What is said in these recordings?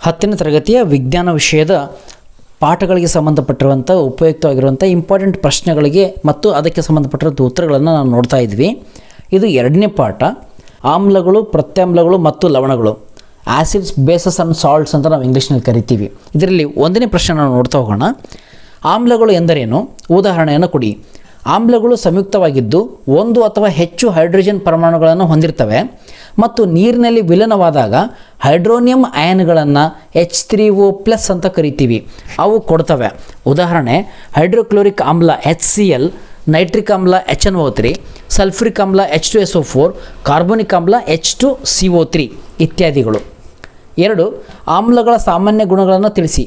ಹತ್ತನೇ ತರಗತಿಯ ವಿಜ್ಞಾನ ವಿಷಯದ ಪಾಠಗಳಿಗೆ ಸಂಬಂಧಪಟ್ಟಿರುವಂಥ, ಉಪಯುಕ್ತವಾಗಿರುವಂಥ ಇಂಪಾರ್ಟೆಂಟ್ ಪ್ರಶ್ನೆಗಳಿಗೆ ಮತ್ತು ಅದಕ್ಕೆ ಸಂಬಂಧಪಟ್ಟಿರುವಂಥ ಉತ್ತರಗಳನ್ನು ನಾವು ನೋಡ್ತಾ ಇದ್ವಿ. ಇದು ಎರಡನೇ ಪಾಠ. ಆಮ್ಲಗಳು, ಪ್ರತ್ಯಾಮ್ಲಗಳು ಮತ್ತು ಲವಣಗಳು. ಆಸಿಡ್ಸ್ ಬೇಸಸ್ ಆ್ಯಂಡ್ ಸಾಲ್ಟ್ಸ್ ಅಂತ ನಾವು ಇಂಗ್ಲೀಷ್ನಲ್ಲಿ ಕರಿತೀವಿ. ಇದರಲ್ಲಿ ಒಂದನೇ ಪ್ರಶ್ನೆ ನಾವು ನೋಡ್ತಾ ಹೋಗೋಣ. ಆಮ್ಲಗಳು ಎಂದರೇನು? ಉದಾಹರಣೆಯನ್ನು ಕೊಡಿ. ಆಮ್ಲಗಳು ಸಂಯುಕ್ತವಾಗಿದ್ದು ಒಂದು ಅಥವಾ ಹೆಚ್ಚು ಹೈಡ್ರೋಜನ್ ಪರಮಾಣುಗಳನ್ನು ಹೊಂದಿರ್ತವೆ ಮತ್ತು ನೀರಿನಲ್ಲಿ ವಿಲೀನವಾದಾಗ ಹೈಡ್ರೋನಿಯಂ ಅಯನ್ಗಳನ್ನು ಎಚ್ ತ್ರೀ ಓ ಪ್ಲಸ್ ಅಂತ ಕರಿತೀವಿ. ಅವು ಕೊಡ್ತವೆ. ಉದಾಹರಣೆ, ಹೈಡ್ರೋಕ್ಲೋರಿಕ್ ಆಮ್ಲ ಎಚ್ ಸಿ ಎಲ್ ನೈಟ್ರಿಕ್ ಆಮ್ಲ H N O three sulphuric ಆಮ್ಲ H two S O four carbonic ಆಮ್ಲ H two C O three ಇತ್ಯಾದಿಗಳು. ಎರಡು, ಆಮ್ಲಗಳ ಸಾಮಾನ್ಯ ಗುಣಗಳನ್ನು ತಿಳಿಸಿ.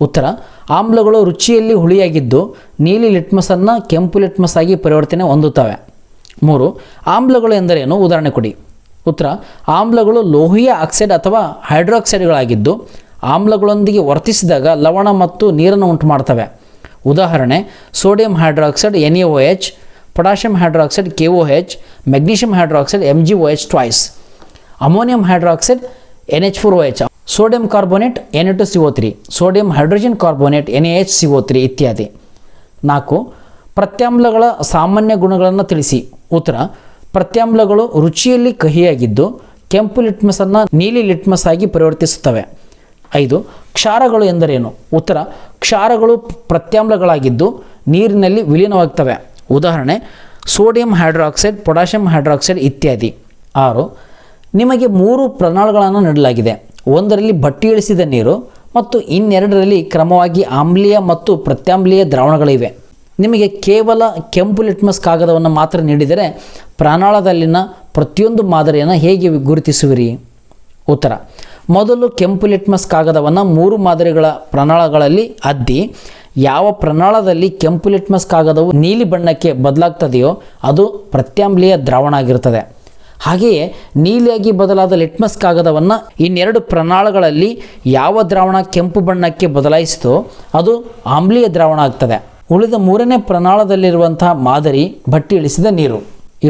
ಉತ್ತರ, ಆಮ್ಲಗಳು ರುಚಿಯಲ್ಲಿ ಹುಳಿಯಾಗಿದ್ದು ನೀಲಿ ಲಿಟ್ಮಸನ್ನು ಕೆಂಪು ಲಿಟ್ಮಸ್ ಆಗಿ ಪರಿವರ್ತನೆ ಹೊಂದುತ್ತವೆ. ಮೂರು, ಆಮ್ಲಗಳು ಎಂದರೇನು? ಉದಾಹರಣೆ ಕೊಡಿ. ಉತ್ತರ ಆಮ್ಲಗಳು ಲೋಹೀಯ ಆಕ್ಸೈಡ್ ಅಥವಾ ಹೈಡ್ರಾಕ್ಸೈಡ್ಗಳಾಗಿದ್ದು ಆಮ್ಲಗಳೊಂದಿಗೆ ವರ್ತಿಸಿದಾಗ ಲವಣ ಮತ್ತು ನೀರನ್ನು ಉಂಟು ಮಾಡ್ತವೆ ಉದಾಹರಣೆ, sodium hydroxide N A O H potassium hydroxide K O H magnesium hydroxide M G O H twice ammonium hydroxide N H four O H, sodium carbonate N A two C O three, sodium hydrogen carbonate N A H C O three ಇತ್ಯಾದಿ. ನಾಲ್ಕು, ಪ್ರತ್ಯಾಮ್ಲಗಳ ಸಾಮಾನ್ಯ ಗುಣಗಳನ್ನು ತಿಳಿಸಿ. ಉತ್ತರ ಪ್ರತ್ಯಾಮ್ಲಗಳು ರುಚಿಯಲ್ಲಿ ಕಹಿಯಾಗಿದ್ದು ಕೆಂಪು ಲಿಟ್ಮಸನ್ನು ನೀಲಿ litmus ಆಗಿ ಪರಿವರ್ತಿಸುತ್ತವೆ. ಐದು, ಕ್ಷಾರಗಳು ಎಂದರೇನು? ಉತ್ತರ, ಕ್ಷಾರಗಳು ಪ್ರತ್ಯಾಮ್ಲಗಳಾಗಿದ್ದು ನೀರಿನಲ್ಲಿ ವಿಲೀನವಾಗ್ತವೆ. ಉದಾಹರಣೆ, ಸೋಡಿಯಂ ಹೈಡ್ರಾಕ್ಸೈಡ್, ಪೊಟ್ಯಾಷಿಯಂ ಹೈಡ್ರಾಕ್ಸೈಡ್ ಇತ್ಯಾದಿ. ಆರು, ನಿಮಗೆ ಮೂರು ಪ್ರಣಾಳಗಳನ್ನು ನೀಡಲಾಗಿದೆ. ಒಂದರಲ್ಲಿ ಬಟ್ಟಿ ಇಳಿಸಿದ ನೀರು ಮತ್ತು ಇನ್ನೆರಡರಲ್ಲಿ ಕ್ರಮವಾಗಿ ಆಮ್ಲೀಯ ಮತ್ತು ಪ್ರತ್ಯಾಮ್ಲೀಯ ದ್ರಾವಣಗಳಿವೆ. ನಿಮಗೆ ಕೇವಲ ಕೆಂಪು ಲಿಟ್ಮಸ್ ಕಾಗದವನ್ನು ಮಾತ್ರ ನೀಡಿದರೆ ಪ್ರಾಣಾಳದಲ್ಲಿನ ಪ್ರತಿಯೊಂದು ಮಾದರಿಯನ್ನು ಹೇಗೆ ಗುರುತಿಸುವಿರಿ? ಉತ್ತರ. ಮೊದಲು ಕೆಂಪು ಲಿಟ್ಮಸ್ ಕಾಗದವನ್ನು ಮೂರು ಮಾದರಿಗಳ ಪ್ರಣಾಳಗಳಲ್ಲಿ ಅದ್ದಿ, ಯಾವ ಪ್ರಣಾಳದಲ್ಲಿ ಕೆಂಪು ಲಿಟ್ಮಸ್ ಕಾಗದವು ನೀಲಿ ಬಣ್ಣಕ್ಕೆ ಬದಲಾಗ್ತದೆಯೋ ಅದು ಪ್ರತ್ಯಾಮ್ಲೀಯ ದ್ರಾವಣ ಆಗಿರುತ್ತದೆ. ಹಾಗೆಯೇ ನೀಲಿಯಾಗಿ ಬದಲಾದ ಲಿಟ್ಮಸ್ ಕಾಗದವನ್ನು ಇನ್ನೆರಡು ಪ್ರಣಾಳಗಳಲ್ಲಿ ಯಾವ ದ್ರಾವಣ ಕೆಂಪು ಬಣ್ಣಕ್ಕೆ ಬದಲಾಯಿಸಿತೋ ಅದು ಆಮ್ಲೀಯ ದ್ರಾವಣ ಆಗ್ತದೆ. ಉಳಿದ ಮೂರನೇ ಪ್ರಣಾಳದಲ್ಲಿರುವಂತಹ ಮಾದರಿ ಬಟ್ಟಿ ಇಳಿಸಿದ ನೀರು.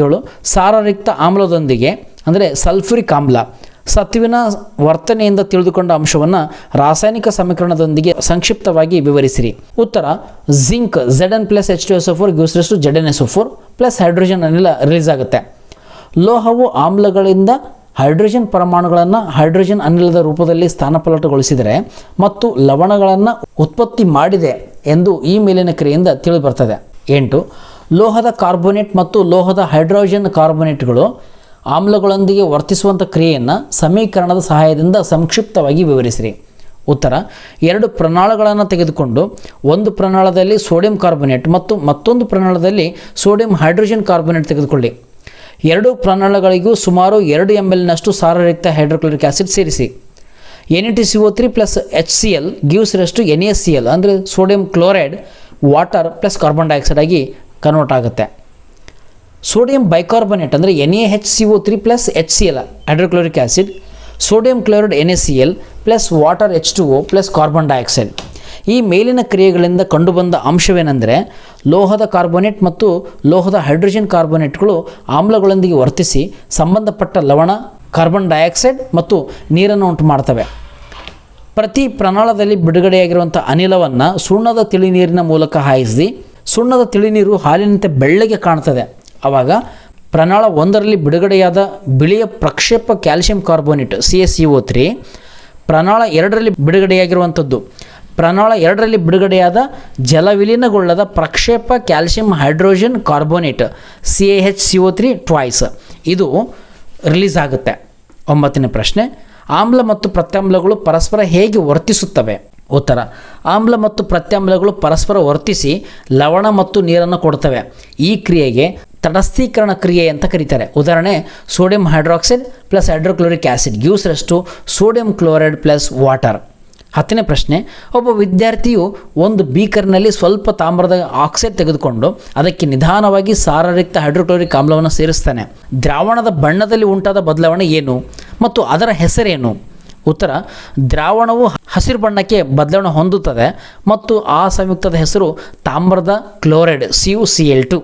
ಏಳು, ಸಾರರಿಕ್ತ ಆಮ್ಲದೊಂದಿಗೆ, ಅಂದರೆ ಸಲ್ಫ್ಯೂರಿಕ್ ಆಮ್ಲ ಸತ್ವಿನ ವರ್ತನೆಯಿಂದ ತಿಳಿದುಕೊಂಡ ಅಂಶವನ್ನು ರಾಸಾಯನಿಕ ಸಮೀಕರಣದೊಂದಿಗೆ ಸಂಕ್ಷಿಪ್ತವಾಗಿ ವಿವರಿಸಿರಿ. ಉತ್ತರ, zinc Z N plus H two S four plus hydrogen ಅನಿಲ ರಿಲೀಸ್ ಆಗುತ್ತೆ. ಲೋಹವು ಆಮ್ಲಗಳಿಂದ ಹೈಡ್ರೋಜನ್ ಪರಮಾಣುಗಳನ್ನು ಹೈಡ್ರೋಜನ್ ಅನಿಲದ ರೂಪದಲ್ಲಿ ಸ್ಥಾನಪಲ್ಲಟಗೊಳಿಸಿದರೆ ಮತ್ತು ಲವಣಗಳನ್ನು ಉತ್ಪತ್ತಿ ಮಾಡಿದೆ ಎಂದು ಈ ಮೇಲಿನ ಕ್ರಿಯೆಯಿಂದ ತಿಳಿದು ಬರ್ತದೆ ಎಂಟು, ಲೋಹದ ಕಾರ್ಬೋನೇಟ್ ಮತ್ತು ಲೋಹದ ಹೈಡ್ರೋಜನ್ ಕಾರ್ಬೋನೇಟ್ಗಳು ಆಮ್ಲಗಳೊಂದಿಗೆ ವರ್ತಿಸುವಂಥ ಕ್ರಿಯೆಯನ್ನು ಸಮೀಕರಣದ ಸಹಾಯದಿಂದ ಸಂಕ್ಷಿಪ್ತವಾಗಿ ವಿವರಿಸಿರಿ. ಉತ್ತರ, ಎರಡು ಪ್ರಣಾಳಗಳನ್ನು ತೆಗೆದುಕೊಂಡು ಒಂದು ಪ್ರಣಾಳದಲ್ಲಿ ಸೋಡಿಯಂ ಕಾರ್ಬೋನೇಟ್ ಮತ್ತು ಮತ್ತೊಂದು ಪ್ರಣಾಳದಲ್ಲಿ ಸೋಡಿಯಂ ಹೈಡ್ರೋಜನ್ ಕಾರ್ಬೋನೇಟ್ ತೆಗೆದುಕೊಳ್ಳಿ. ಎರಡು ಪ್ರಣಾಳಗಳಿಗೂ ಸುಮಾರು ಎರಡು ಎಂ ಎಲ್ನಷ್ಟು ಸಾರರಿಕ್ತ ಹೈಡ್ರೋಕ್ಲೋರಿಕ್ ಆಸಿಡ್ ಸೇರಿಸಿ. N E T C O three plus H C L gives rest N S C L, ಅಂದರೆ sodium chloride, water plus carbon dioxide ಆಗಿ ಕನ್ವರ್ಟ್ ಆಗುತ್ತೆ. ಸೋಡಿಯಂ ಬೈಕಾರ್ಬನೇಟ್ ಅಂದರೆ N A H C O three plus H C L, hydrochloric acid sodium chloride N S C L plus water H two O plus carbon dioxide. ಈ ಮೇಲಿನ ಕ್ರಿಯೆಗಳಿಂದ ಕಂಡುಬಂದ ಅಂಶವೇನೆಂದರೆ ಲೋಹದ carbonate ಮತ್ತು ಲೋಹದ hydrogen ಕಾರ್ಬೋನೇಟ್ಗಳು ಆಮ್ಲಗಳೊಂದಿಗೆ ವರ್ತಿಸಿ ಸಂಬಂಧಪಟ್ಟ ಲವಣ, ಕಾರ್ಬನ್ ಡೈಆಕ್ಸೈಡ್ ಮತ್ತು ನೀರನ್ನು ಉಂಟು ಮಾಡ್ತವೆ ಪ್ರತಿ ಪ್ರಣಾಳದಲ್ಲಿ ಬಿಡುಗಡೆಯಾಗಿರುವಂಥ ಅನಿಲವನ್ನು ಸುಣ್ಣದ ತಿಳಿನೀರಿನ ಮೂಲಕ ಹಾಯಿಸಿ, ಸುಣ್ಣದ ತಿಳಿನೀರು ಹಾಲಿನಂತೆ ಬೆಳ್ಳಗೆ ಕಾಣ್ತದೆ. ಆವಾಗ ಪ್ರಣಾಳ ಒಂದರಲ್ಲಿ ಬಿಡುಗಡೆಯಾದ ಬಿಳಿಯ ಪ್ರಕ್ಷೇಪ calcium carbonate, C S E O three, ಪ್ರಣಾಳ ಎರಡರಲ್ಲಿ ಬಿಡುಗಡೆಯಾಗಿರುವಂಥದ್ದು. ಪ್ರಣಾಳ ಎರಡರಲ್ಲಿ ಬಿಡುಗಡೆಯಾದ ಜಲವಿಲೀನಗೊಳ್ಳದ ಪ್ರಕ್ಷೇಪ calcium hydrogen carbonate, C A H C O three twice ಇದು ರಿಲೀಸ್ ಆಗುತ್ತೆ ಒಂಬತ್ತನೇ ಪ್ರಶ್ನೆ. ಆಮ್ಲ ಮತ್ತು ಪ್ರತ್ಯಾಮ್ಲಗಳು ಪರಸ್ಪರ ಹೇಗೆ ವರ್ತಿಸುತ್ತವೆ? ಉತ್ತರ. ಆಮ್ಲ ಮತ್ತು ಪ್ರತ್ಯಾಮ್ಲಗಳು ಪರಸ್ಪರ ವರ್ತಿಸಿ ಲವಣ ಮತ್ತು ನೀರನ್ನು ಕೊಡ್ತವೆ ಈ ಕ್ರಿಯೆಗೆ ತಟಸ್ಥೀಕರಣ ಕ್ರಿಯೆ ಅಂತ ಕರೀತಾರೆ. ಉದಾಹರಣೆ, sodium hydroxide plus hydrochloric acid gives ರಷ್ಟು ಸೋಡಿಯಂ ಕ್ಲೋರೈಡ್ ಪ್ಲಸ್ ವಾಟರ್. ಹತ್ತನೇ ಪ್ರಶ್ನೆ, ಒಬ್ಬ ವಿದ್ಯಾರ್ಥಿಯು ಒಂದು ಬೀಕರ್ನಲ್ಲಿ ಸ್ವಲ್ಪ ತಾಮ್ರದ ಆಕ್ಸೈಡ್ ತೆಗೆದುಕೊಂಡು ಅದಕ್ಕೆ ನಿಧಾನವಾಗಿ ಸಾರರಿಕ್ತ ಹೈಡ್ರೋಕ್ಲೋರಿಕ್ ಆಮ್ಲವನ್ನು ಸೇರಿಸ್ತಾನೆ ದ್ರಾವಣದ ಬಣ್ಣದಲ್ಲಿ ಉಂಟಾದ ಬದಲಾವಣೆ ಏನು? ಮತ್ತು ಅದರ ಹೆಸರೇನು? ಉತ್ತರ, ದ್ರಾವಣವು ಹಸಿರು ಬಣ್ಣಕ್ಕೆ ಬದಲಾವಣೆ ಹೊಂದುತ್ತದೆ ಮತ್ತು ಆ ಸಂಯುಕ್ತದ ಹೆಸರು ತಾಮ್ರದ chloride C U C L two